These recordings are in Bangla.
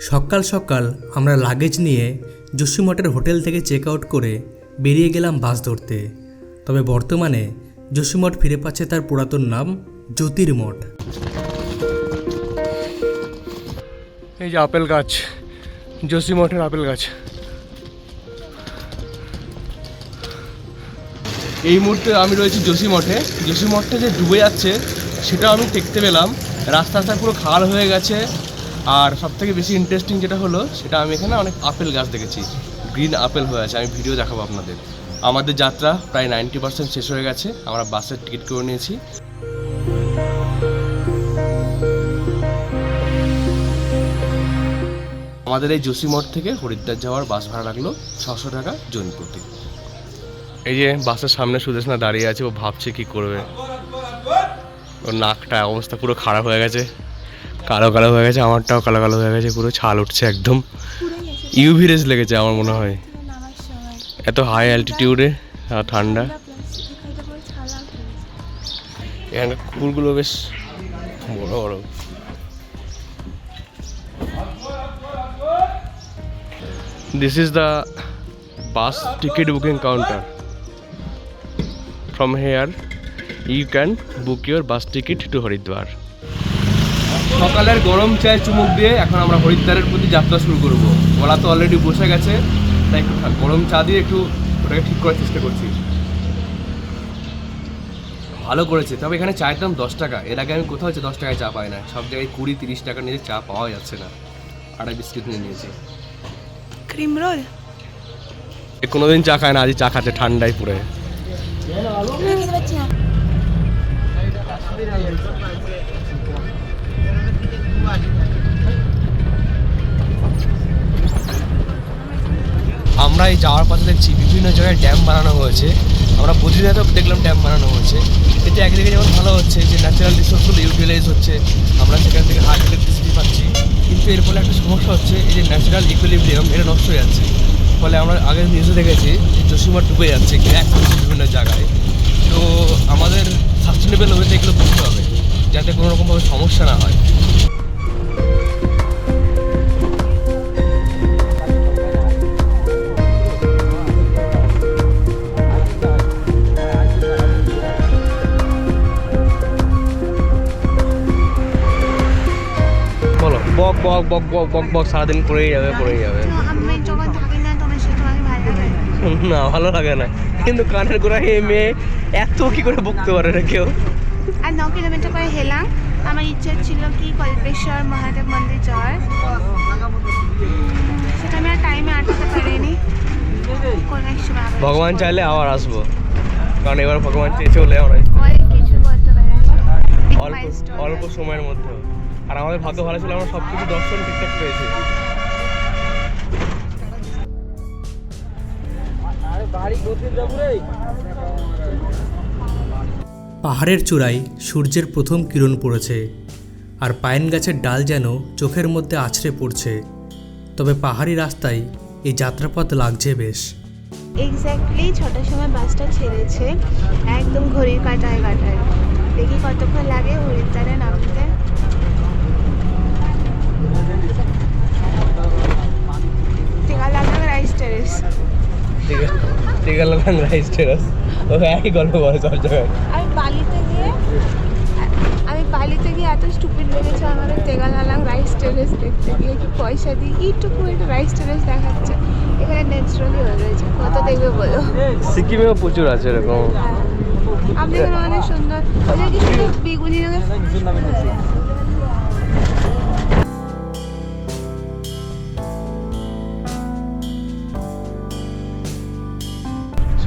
সকাল সকাল আমরা লাগেজ নিয়ে যোশীমঠের হোটেল থেকে চেক আউট করে বেরিয়ে গেলাম বাস ধরতে। তবে বর্তমানে যোশীমঠ ফিরে পাচ্ছে তার পুরাতন নাম জ্যোতির্মঠ এই যে আপেল গাছ যোশী মঠের আপেল গাছ। এই মুহূর্তে আমি রয়েছি যোশী মঠে। যোশী মঠটা যে ডুবে যাচ্ছে, সেটা আমি দেখতে পেলাম। রাস্তা রাস্তা পুরো খাল হয়ে গেছে। আর সব থেকে বেশি ইন্টারেস্টিং যেটা হলো, সেটা আমি এখানে অনেক আপেল গাছ দেখেছি। গ্রিন আপেল হয়ে আছে, আমি ভিডিও দেখাবো আপনাদের। আমাদের যাত্রা প্রায় নাইনটি পার্সেন্ট শেষ হয়ে গেছে, আমরা বাসের টিকিট করে নিয়েছি। আমাদের এই যোশীমঠ থেকে হরিদ্বার যাওয়ার বাস ভাড়া লাগল ছশো টাকা জন প্রতি। এই যে বাসের সামনে সুদেশনা দাঁড়িয়ে আছে, ও ভাবছে কি করবে। ওর নাকটা অবস্থা পুরো খারাপ হয়ে গেছে। কালো কালো হয়ে গেছে আমারটাও কালো কালো হয়ে গেছে পুরো ছাল উঠছে একদম। ইউভি রেস লেগেছে আমার মনে হয়। এত হাই অ্যালটিটিউডে আর ঠান্ডা। এখানে কুকুরগুলো বেশ বড় বড়। This is the bus ticket booking counter From here, you can book your bus ticket to Haridwar. সকালের গরম চায় চুমুক দিয়ে এখন আমরা হরিদ্বারের প্রতি যাত্রা শুরু করব। ওরা তো অলরেডি বসে গেছে তাই একটু গরম চা দিয়ে একটু ওটাকে ঠিক করার চেষ্টা করছি। ভালো করেছে তবে এখানে চায়ের দাম দশ টাকা। এর আগে আমি কোথাও হচ্ছে দশ টাকায় চা পাই না সব জায়গায় কুড়ি তিরিশ টাকা নিয়ে চা পাওয়া যাচ্ছে না। আড়াই বিস্কিট নিয়ে নিয়েছি। Cream roll? কোনোদিন চা খায় না আজ চা খাচ্ছে ঠান্ডায় পুরে খেতে আমরা এই যাওয়ার পথে দেখছি, বিভিন্ন জায়গায় ড্যাম বানানো হয়েছে। আমরা বদ্রীনাথেও দেখলাম ড্যাম বানানো হয়েছে। এতে একদিকে যেমন ভালো হচ্ছে যে ন্যাচারাল রিসোর্সগুলো ইউটিলাইজ হচ্ছে, আমরা সেখান থেকে হার্ড ইলেকট্রিসিটি পাচ্ছি। কিন্তু এর ফলে একটা সমস্যা হচ্ছে, এই যে ন্যাচারাল ইকুইলিব্রিয়াম এটা নষ্ট হয়ে যাচ্ছে। ফলে আমরা আগে নিউজে দেখেছি যে জসিমার ডুবে যাচ্ছে ক্র্যাক হচ্ছে বিভিন্ন জায়গায়। তো আমাদের সাস্টেনেবল ওয়েতে এগুলো করতে হবে, যাতে কোনো রকমভাবে সমস্যা না হয়। বক বক বক বক বক সারাদিন করেই যাবে করেই যাবে। না ভালো লাগে না। কিন্তু কানের গোড়া এমে এত কি করে বকতে পারে না কেউ? আর ন কিলোমিটার করে হেলাম। আমার ইচ্ছে ছিল কি কল্পেশ্বর মহাদেব মন্দির যাওয়ার। সেটা আমি আর টাইমে আটকাতে পারিনি। কোনো এক সময় ভগবান চাইলে আবার আসব। কারণ এবার ভগবান চেয়েছে বলে আমরা অল্প সময়ের মধ্যে। আর আমাদের ভাগ্য ভালো ছিল আমরা সব কিছু দর্শন ঠিকঠাক পেয়েছি। পাহাড়ের চূড়ায় সূর্যের প্রথম কিরণ পড়েছে আর পাইন গাছের ডাল যেন চোখের মধ্যে আছড়ে পড়ছে। তবে পাহাড়ি রাস্তায় এই যাত্রাপথ লাগছে বেশ। এক্স্যাক্টলি ছটার সময় বাসটা ছেড়েছে একদম ঘড়ির কাটায় কাটায়। দেখি কতক্ষণ লাগে হরিদ্বারে নামতে। রাইস টেরেস ঠিক আছে রাইস টেরাস ও একই গল্প করে সব জায়গায়। আমি বালিতে গিয়ে আমি বালিতে গিয়ে এত স্টুপিড লেগেছে আমার তেগালালাং রাইস টেরেস দেখতে। গিয়ে কি পয়সা দিয়ে এইটুকু একটা রাইস টেরেস দেখাচ্ছে। এখানে ন্যাচারালি হয়ে রয়েছে। কত দেখবে বলো? সিকিমেও প্রচুর আছে এরকম। হ্যাঁ। আপনি এখানে অনেক সুন্দর। ওই যে কি সুন্দর বেগুনি রঙের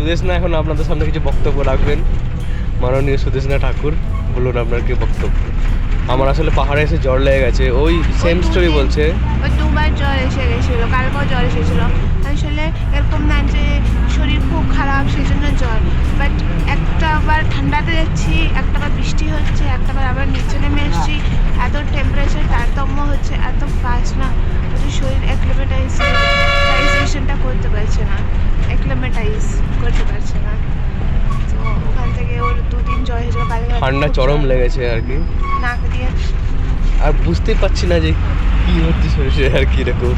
সুদেশনা এখন আপনাদের সামনে কিছু বক্তব্য রাখবেন। মাননীয় সুদেশনা ঠাকুর বলুন আপনার কি বক্তব্য? আমার আসলে পাহাড়ে এসে জ্বর লেগে গেছে। ওই সেম স্টোরি বলছে। ওই দুবার জ্বর এসে গেছিল কালকেও জ্বর এসেছিল। আসলে এরকম না যে শরীর খুব খারাপ সেই জন্য জ্বর। বাট একটা বার ঠান্ডাতে যাচ্ছি একটা বার বৃষ্টি হচ্ছে একটা বার আবার নিচে নেমে এসেছি। এত টেম্পারেচার তারতম্য হচ্ছে এত ফাস্ট না। শরীর অ্যাক্লিমেটাইজেশনটা করতে পারছে না। অ্যাক্লিমেটাইজ করতে পারছে না। তো ওখান থেকে ওর দুদিন জ্বর হয়েছিল কালকে ঠান্ডা চরম লেগেছে আর কি। নাক দিয়ে। আর বুঝতেই পারছি না যে কি হচ্ছে শরীরে আর কি এরকম।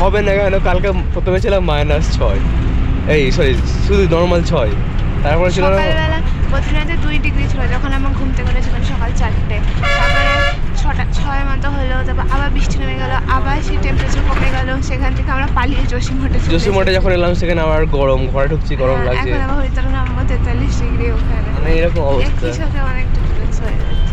হবে না কেন? কালকে প্রথমে ছিলাম মাইনাস ছয়। এই সরি শুধু নর্মাল ছয়। তারপরে ছিল সকালবেলা দুই ডিগ্রি ছিল যখন আমার ঘুম থেকে উঠেছিলাম সকাল চারটে। তারপরে ছটা ছয় মতো হলো তারপর আবার বৃষ্টি নেমে গেল আবার সেই টেম্পারেচার কমে গেল সেখান থেকে আমরা পালিয়ে জসিমঠে জসিমঠে যখন এলাম সেখানে আবার গরম ঘরে ঢুকছি গরম হ্যাঁ, লাগছে। এখন আবার হরিতর নামবো তেতাল্লিশ ডিগ্রি ওখানে। মানে এরকম অবস্থা। একই সাথে অনেক ডিফারেন্স হয়ে যাচ্ছে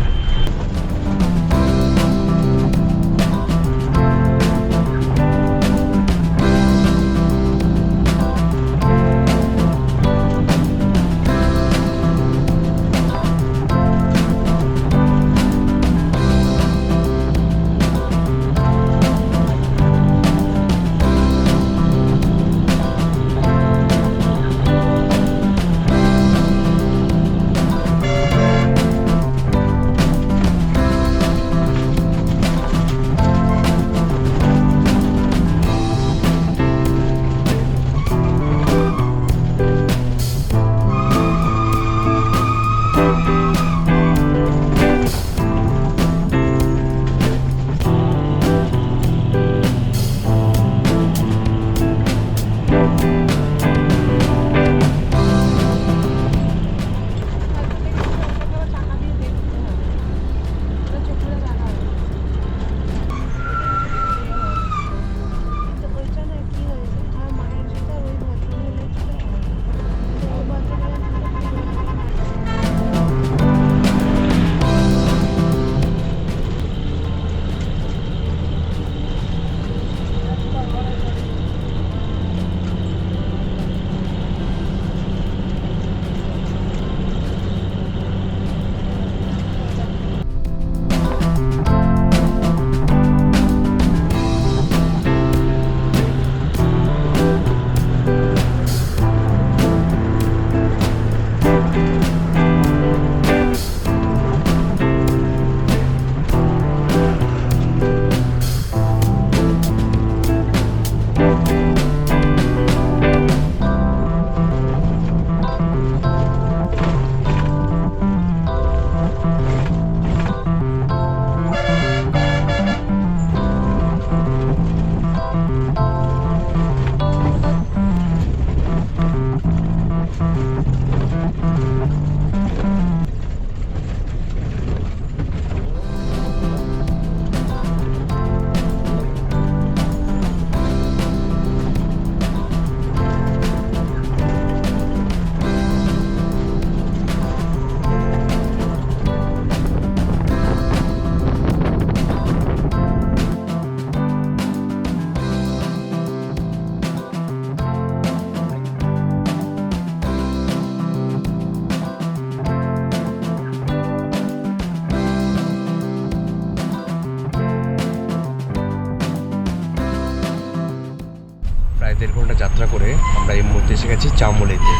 যাত্রা করে আমরা এই মুহূর্তে এসে গেছি চামলেতে।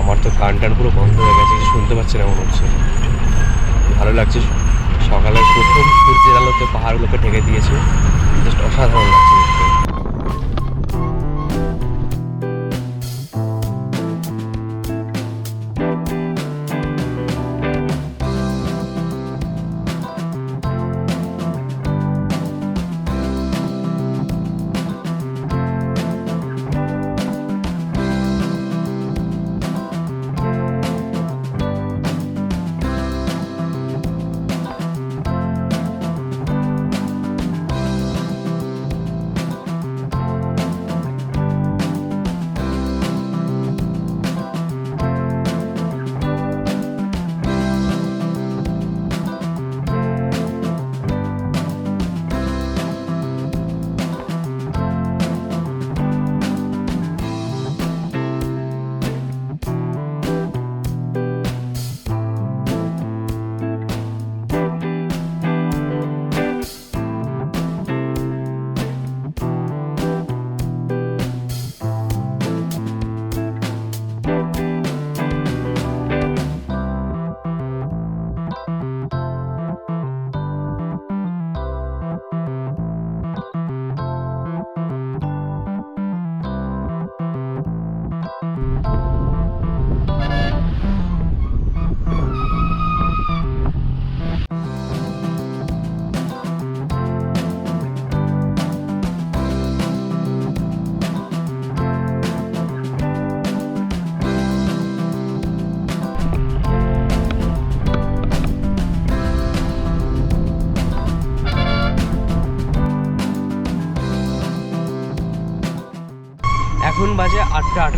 আমার তো কান টান পুরো বন্ধ হয়ে গেছে শুনতে পাচ্ছি না মনে হচ্ছে। ভালো লাগছে, সকালের প্রথম সূর্যের আলোতে পাহাড়গুলোকে ঢেকে দিয়েছে। জাস্ট অসাধারণ লাগছে।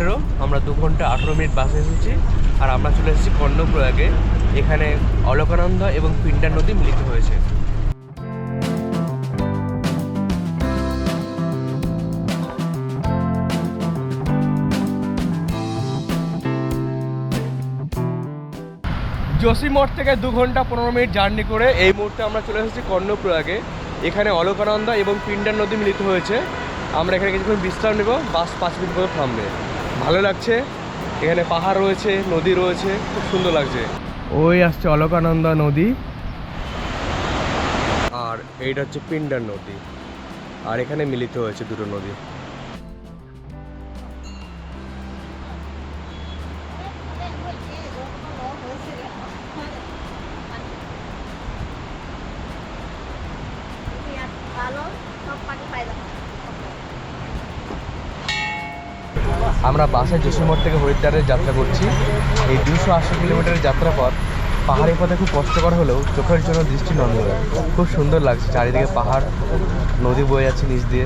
আঠেরো, আমরা দু ঘণ্টা আঠেরো মিনিট বাসে এসেছি আর আমরা চলে এসেছি কর্ণপ্রয়াগে। এখানে অলকানন্দা এবং পিন্ডার নদী মিলিত হয়েছে। যোশীমঠ থেকে দু ঘণ্টা পনেরো মিনিট জার্নি করে এই মুহূর্তে আমরা চলে এসেছি কর্ণপ্রয়াগে। এখানে অলকানন্দা এবং পিন্ডার নদী মিলিত হয়েছে। আমরা এখানে কিছুক্ষণ বিশ্রাম নেব, বাস পাঁচ মিনিট পরে থামবে। ভালো লাগছে। এখানে পাহাড় রয়েছে নদী রয়েছে খুব সুন্দর লাগছে। ওই আসছে অলকানন্দা নদী। আর এইটা হচ্ছে পিন্ডার নদী। আর এখানে মিলিত হয়েছে দুটো নদী। আমরা বাসে যোশীমঠ থেকে হরিদ্বারের যাত্রা করছি। এই দুশো আশি কিলোমিটারের যাত্রাপথ পাহাড়ের পথে খুব কষ্টকর হলেও চোখের জন্য দৃষ্টি নন্দন খুব সুন্দর লাগছে চারিদিকে পাহাড়, নদী বয়ে যাচ্ছে নিচ দিয়ে।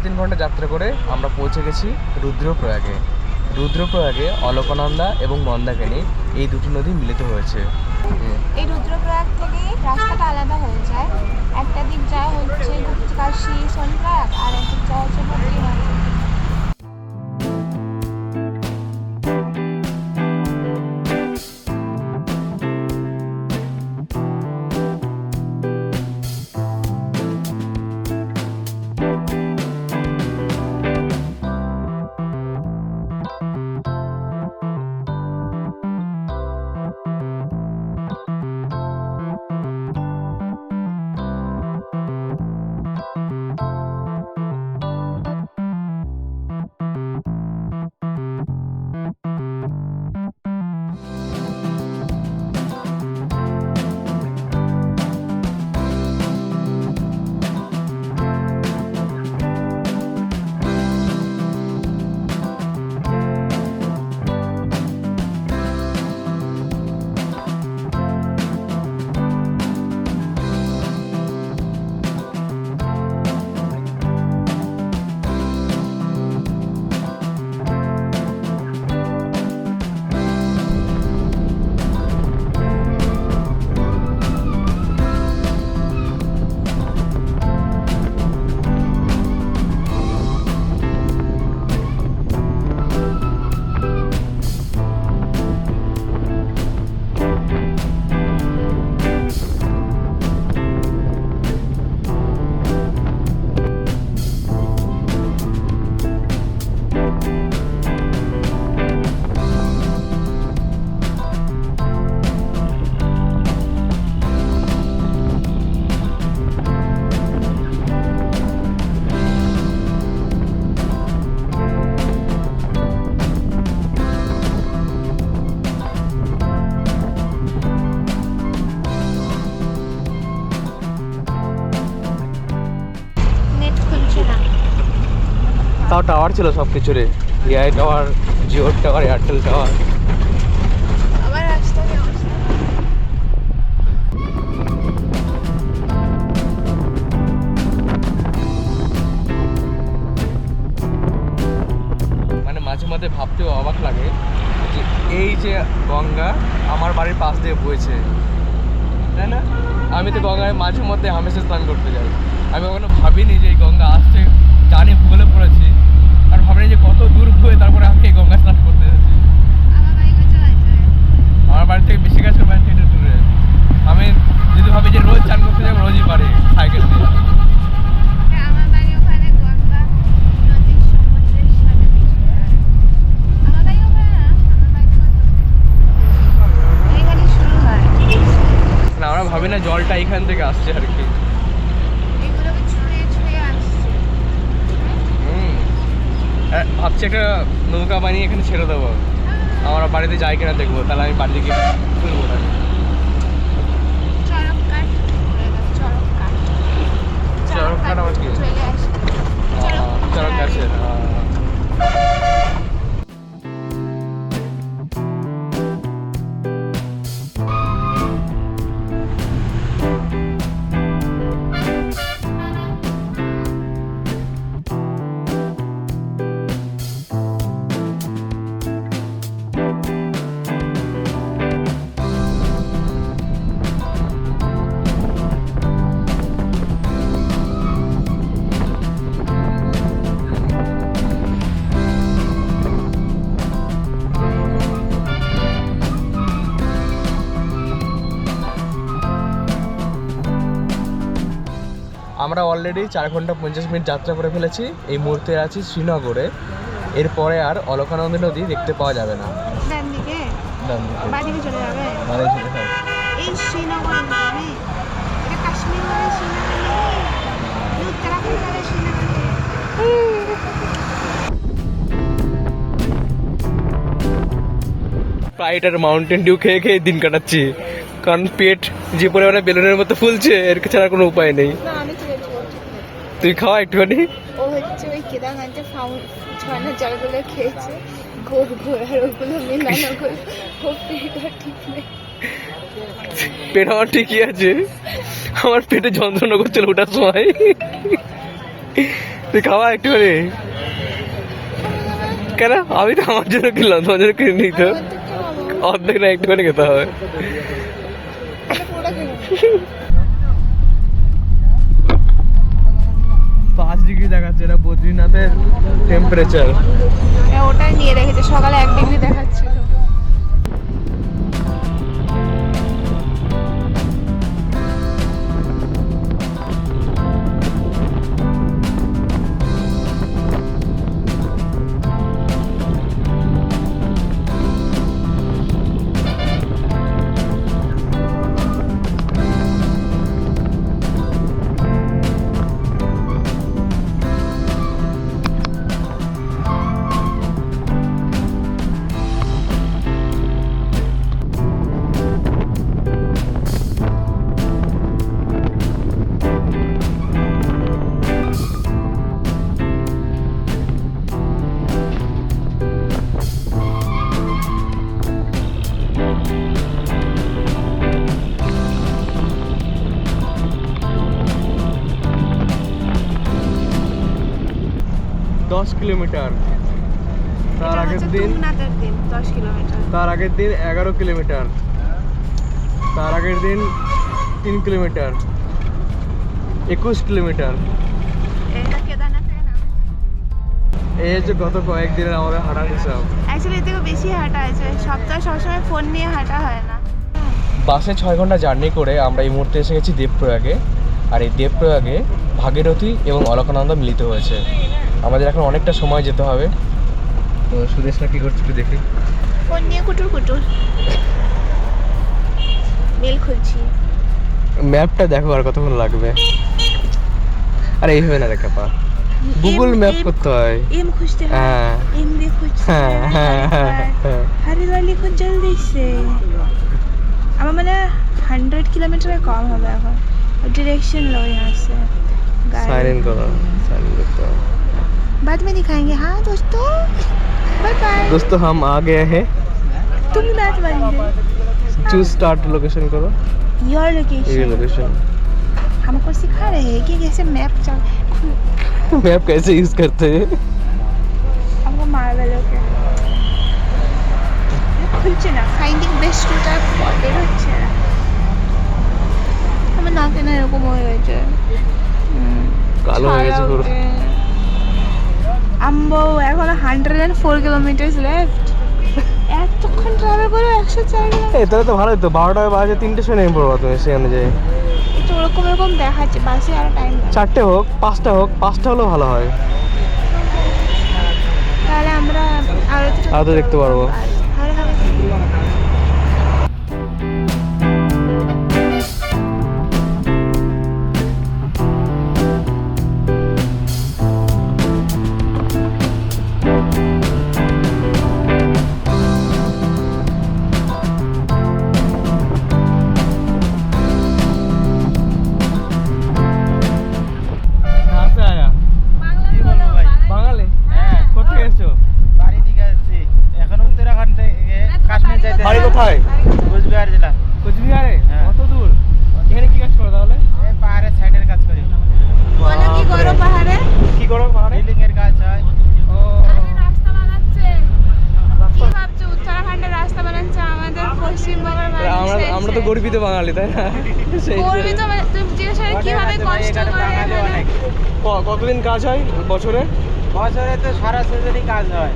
সাড়ে তিন ঘণ্টা যাত্রা করে আমরা পৌঁছে গেছি রুদ্রপ্রয়াগে। রুদ্রপ্রয়াগে অলকনন্দা এবং মন্দাকিনী এই দুটি নদী মিলিত হয়েছে। এই রুদ্রপ্রয়াগ থেকে রাস্তাটা আলাদা হয়ে যায়। একটা দিক যায় হচ্ছে কাশি সোনপ্রয়াগ আর একটা দিক যায় হচ্ছে তাও টাওয়ার ছিল সব কিছুরে এআই টাওয়ার জিওর টাওয়ার এয়ারটেল টাওয়ার মানে মাঝে মাঝে ভাবতেও অবাক লাগে যে এই যে গঙ্গা আমার বাড়ির পাশ দিয়ে বইছে তাই না? আমি তো গঙ্গায় মাঝে মধ্যে হামেশা স্নান করতে যাই। আমি কখনো ভাবিনি যে এই গঙ্গা আসছে জানি ভূগোলে পড়েছি। ভাবিনি যে কত দূর বয়ে তারপরে আমি গঙ্গা স্নান করতে যাচ্ছি আমার বাড়ি থেকে বেশি গাছের বাড়ি থেকে দূরে। আমি যদি ভাবি যে রোজ চান করতে যাব, রোজই পারি সাইকেল দিয়ে। আমরা ভাবি না জলটা এখান থেকে আসছে আর কি এগুলোকে ছুঁয়ে ছুঁয়ে আসছে হুম আহ, ভাবছি একটা নৌকা বানিয়ে এখানে ছেড়ে দেবো। আমার বাড়িতে যাই কিনা দেখব তাহলে আমি বাড়িতে গিয়ে খুলবো না চরক কাঠ আমার কি? চরক কাঠ আমরা অলরেডি চার ঘণ্টা পঞ্চাশ মিনিট যাত্রা করে ফেলেছি। এই মুহূর্তে আছি শ্রীনগরে। এরপরে আর অলকানন্দী নদী দেখতে পাওয়া যাবে না। ডান দিকে ডান দিকে। বাদিকে চলে যাবে। ছিল সব। এই শ্রীনগর যাবে এটা কাশ্মীর যাবে শ্রীনগর নেই উত্তরাখণ্ড যাবে শ্রীনগর নেই আর মাউন্টেন ডিউ খেয়ে খেয়ে দিন কাটাচ্ছি। কারণ পেট যে পরিমাণে বেলুনের মতো ফুলছে এর ছাড়া কোনো উপায় নেই। তুই খাওয়া একটুখানি। ও হচ্ছে ওই কেদারনাথের ফাউন্ড ঝর্ণার জলগুলো খেয়েছে। গোল গোল আর ওগুলো মেলানো গোল। ও পেটটা ঠিক নেই। পেট আমার ঠিকই আছে। আমার পেটে যন্ত্রণা করছিল ওটার সময়। তুই খাওয়া একটুখানি। কেন? আমি তো আমার জন্য কিনলাম তোমার জন্য কিনে নিই তো আমার তো খাওয়াবো অর্ধেক না একটুখানি খেতে হবে পুরো খেয়ে পাঁচ ডিগ্রি দেখাচ্ছে এটা বদ্রীনাথের টেম্পারেচার হ্যাঁ ওটাই নিয়ে রেখেছে সকালে এক ডিগ্রি দেখাচ্ছিল। কিলোমিটার। তার আগের দিন দশ কিলোমিটার। তার আগের দিন এগারো কিলোমিটার। তার আগের দিন তিন কিলোমিটার। একুশ কিলোমিটার। এই হচ্ছে গত কয়েকদিনের আমাদের হাঁটার হিসাব। অ্যাকচুয়ালি এর থেকে বেশি হাঁটা আছে সপ্তাহে সবসময় ফোন নিয়ে হাঁটা হয় না। বাসে ছয় ঘণ্টা জার্নি করে আমরা এই মুহূর্তে এসে গেছি দেবপ্রয়াগে। আর এই দেবপ্রয়াগে ভাগীরথী এবং অলকানন্দা মিলিত হয়েছে। আমাদের এখন অনেকটা সময় যেতে হবে তো সুদেশনা কী করছে একটু দেখি ফোন নিয়ে কুটুর কুটুর মেল খুলছি ম্যাপটা দেখো আর কতক্ষণ লাগবে আরে এইভাবে না রেখা পা গুগল এম- ম্যাপ এম- করতে হয় एम खुजते हैं হ্যাঁ एम भी खुजते হ্যাঁ হ্যাঁ হ্যাঁ হ্যাঁ হরিদ্বার লিখো জলদি সে আমার মানে হান্ড্রেড কিলোমিটার কম হবে এখন ডিরেকশন লো यहाँ से সাইন ইন করো बाद में दिखाएंगे हाँ दोस्तों बाय बाय दोस्तों हम आ गए हैं तुम नाच बंदे चूज स्टार्ट लोकेशन करो योर लोकेशन लोकेशन हमको सिखा रहे हैं कि कैसे मैप चल मैप कैसे यूज करते हैं हमको मार লোকে খুলছে না ফাইন্ডিং বেস্ট রুটার বের হচ্ছে না আমার নাকে না এরকম হয়ে গেছে হুম, কালো হয়ে গেছে পুরো ছাড়াও রে। আম্বো এখন hundred and four kilometre left এতক্ষণ ট্রাভেল করে একশো চার এই তাহলে তো ভালোই তো বারোটা বাজে তিনটে সময় নেমে পড়ব তুমি সেখানে যে একটু ওরকম এরকম দেখাচ্ছে বাসে আরও টাইম চারটে হোক পাঁচটা হোক পাঁচটা হলেও ভালো হয়। তাহলে আমরা আরও আরও দেখতে পারব। আমরা তো গর্বিত বাঙালি তাই না? সেই মানে তুমি জিজ্ঞেস করে অনেক কীভাবে কষ্ট এখানে করে বাঙালি অনেক। ক- কতদিন কাজ হয় বছরে? বছরে তো সারা সিজনই কাজ হয়।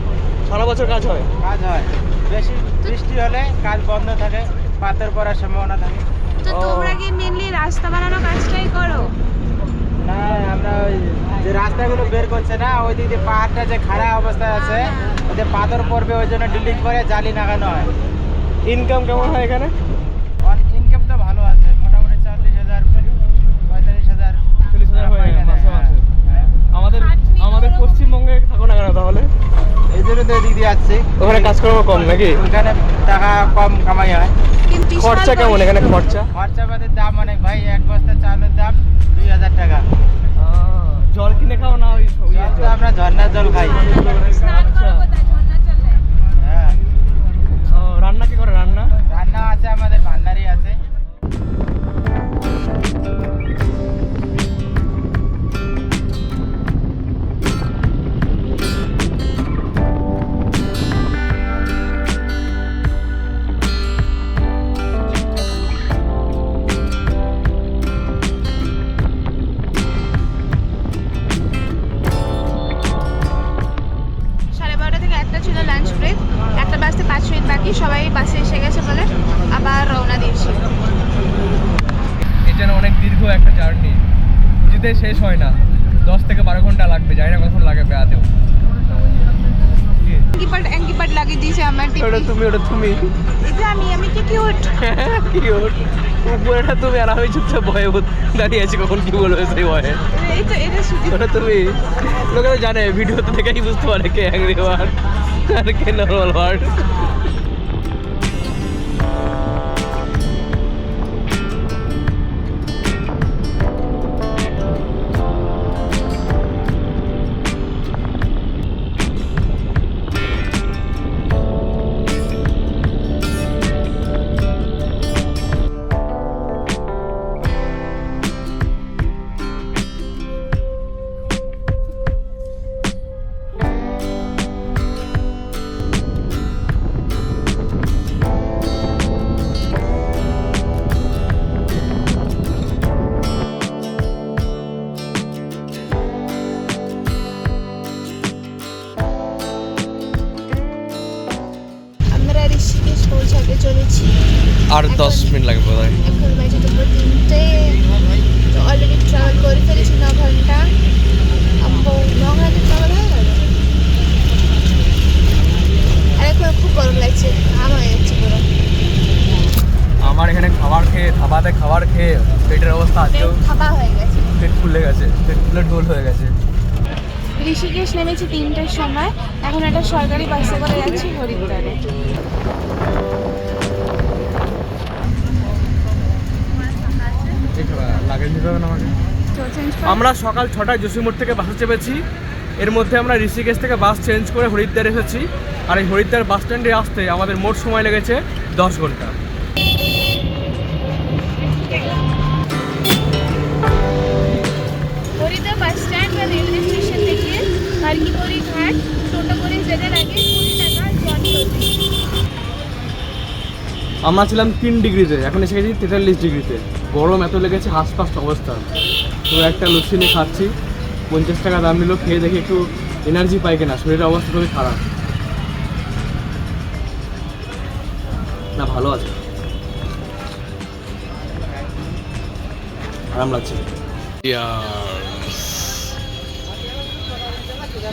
সারা বছর কাজ হয়? কাজ হয়। বেশি বৃষ্টি হলে কাজ বন্ধ থাকে পাথর পড়ার সম্ভাবনা থাকে। তো তোমরা কি মেনলি রাস্তা বানানো কাজটাই করো? না আমরা ওই যে রাস্তাগুলো বের করছে না ওই দিকে পাহাড়টা যে খারাপ অবস্থায় আছে ওতে পাথর পড়বে ওই জন্য ডিলিং করে জালি লাগানো হয়। ইনকাম কেমন হয় এখানে ইনকাম তো ভালো আছে মোটামুটি চল্লিশ হাজার পঁয়তাল্লিশ হাজার চল্লিশ হাজার হয়ে যায় মাসে মাসে হ্যাঁ। আমাদের আমাদের পশ্চিমবঙ্গে থাকো না কেন তাহলে? এই জন্য তো দিদি আসছি। ওখানে কাজকর্ম কম নাকি? ওখানে টাকা কম কামাই হয়। খরচা কেমন এখানে খরচা? খরচাপাতির দাম অনেক। ভাই এক বস্তা চালের দাম দুই হাজার টাকা। জল কিনে খাও না ওই ওই তো আমরা ঝর্ণার জল খাই। লাগিয়ে দিয়েছে আমার টিপি। ওটা তুমি ওটা তুমি। এটা আমি আমি কি কিউট কিউট উপরেটা তুমি আর আমি চুপচাপ ভয়ে দাঁড়িয়ে আছি কখন কি বলবে সেই ভয়ে এই তো এটা শুধু ওটা তুমি। লোকে জানে জানে ভিডিওতে দেখেই বুঝতে পারে কে অ্যাংরি ওয়ার্ড আর কে নর্মাল ওয়ার্ড নেমেছি তিনটের সময়। এখন একটা সরকারি বাসে করে যাচ্ছি হরিদ্বারে। আমরা সকাল ছটায় জসিমোড় থেকে বাসে চেপেছি। এর মধ্যে আমরা ঋষিকেশ থেকে বাস চেঞ্জ করে হরিদ্বার এসেছি। আর এই হরিদ্বার বাস স্ট্যান্ডে আসতে আমাদের মোট সময় লেগেছে দশ ঘণ্টা। হারকিপরি ঘাট টোটো করে যেতে লাগে কুড়ি টাকা আমরা ছিলাম তিন ডিগ্রিতে এখন এসে গেছি তেতাল্লিশ ডিগ্রিতে। গরম এত লেগেছে হাসপাস অবস্থা। তো একটা লস্যি নিয়ে খাচ্ছি পঞ্চাশ টাকা দাম নিল খেয়ে দেখি একটু এনার্জি পাই কিনা শরীরের অবস্থা খুবই খারাপ। না ভালো আছে। আরাম লাগছে।